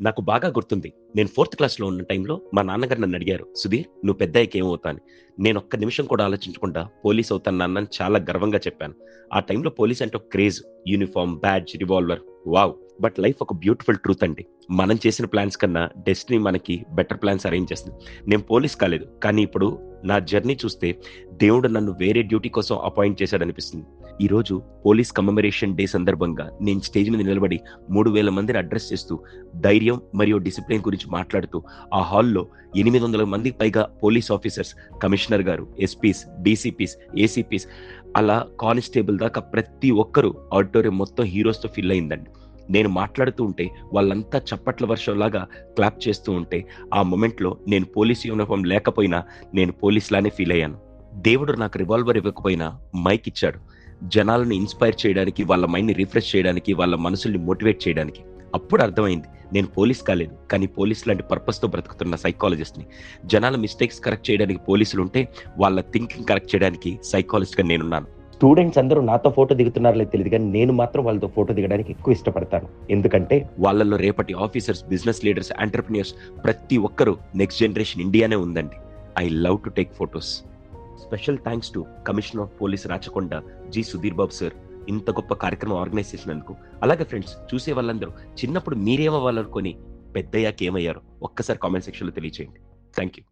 నాకు బాగా గుర్తుంది. నేను ఫోర్త్ క్లాస్లో ఉన్న టైంలో మా నాన్నగారు నన్ను అడిగారు సుధీర్ నువ్వు పెద్ద ఏమవుతాను నేను ఒక్క నిమిషం కూడా ఆలోచించకుండా పోలీస్ అవుతాను నాన్నని చాలా గర్వంగా చెప్పాను. ఆ టైంలో పోలీస్ అంటే ఒక craze uniform badge revolver. Wow! But life ఒక బ్యూటిఫుల్ ట్రూత్ అండి. మనం చేసిన ప్లాన్స్ కన్నా డెస్టినీ మనకి బెటర్ ప్లాన్స్ అరేంజ్ చేస్తుంది. నేను పోలీస్ కాలేదు కానీ ఇప్పుడు నా జర్నీ చూస్తే దేవుడు నన్ను వేరే డ్యూటీ కోసం అపాయింట్ చేశాడు అనిపిస్తుంది ఈ రోజు పోలీస్ కమెమరేషన్ డే సందర్భంగా నేను స్టేజ్ మీద నిలబడి మూడు వేల మందిని అడ్రస్ చేస్తూ ధైర్యం మరియు డిసిప్లిన్ గురించి మాట్లాడుతూ ఆ హాల్లో ఎనిమిది వందల మందికి పైగా పోలీస్ ఆఫీసర్స్ కమిషనర్ గారు ఎస్పీస్ డీసీపీస్ ఏసీపీస్ అలా కానిస్టేబుల్ దాకా ప్రతి ఒక్కరూ ఆడిటోరియం మొత్తం హీరోస్తో ఫిల్ అయిందండి. నేను మాట్లాడుతూ ఉంటే వాళ్ళంతా చప్పట్ల వర్షంలాగా క్లాప్ చేస్తూ ఉంటే ఆ మూమెంట్లో నేను పోలీస్ యూనిఫామ్ లేకపోయినా నేను పోలీసులానే ఫీల్ అయ్యాను. దేవుడు నాకు రివాల్వర్ ఇవ్వకపోయినా మైక్ ఇచ్చాడు. జనాలను ఇన్స్పైర్ చేయడానికి వాళ్ళ మైండ్ని రిఫ్రెష్ చేయడానికి వాళ్ళ మనసుల్ని మోటివేట్ చేయడానికి. అప్పుడు అర్థమైంది నేను పోలీస్ కాలేదు కానీ పోలీస్ లాంటి పర్పస్తో బ్రతుకుతున్న సైకాలజిస్ట్ని. జనాల మిస్టేక్స్ కరెక్ట్ చేయడానికి పోలీసులు ఉంటే వాళ్ళ థింకింగ్ కరెక్ట్ చేయడానికి సైకాలజిస్ట్గా నేనున్నాను. స్టూడెంట్స్ అందరూ నాతో ఫోటో దిగుతున్నారో తెలియదు కానీ నేను మాత్రం వాళ్ళతో ఫోటో దిగడానికి ఎక్కువ ఇష్టపడతాను. ఎందుకంటే వాళ్ళల్లో రేపటి ఆఫీసర్స్ బిజినెస్ లీడర్స్ ఎంటర్ప్రినియర్స్ ప్రతి ఒక్కరూ నెక్స్ట్ జనరేషన్ ఇండియానే ఉందండి. I love to take photos special thanks to commissioner of police Rachakonda G Sudheer Babu sir ఇంత గొప్ప కార్యక్రమం ఆర్గనైజ్ చేసినందుకు అలాగే ఫ్రెండ్స్ చూసే వాళ్ళందరూ చిన్నప్పుడు మీరేమవ్వాలనుకొని పెద్దయ్యాక ఏమయ్యారు ఒక్కసారి కామెంట్ సెక్షన్లో తెలియచేయండి. Thank you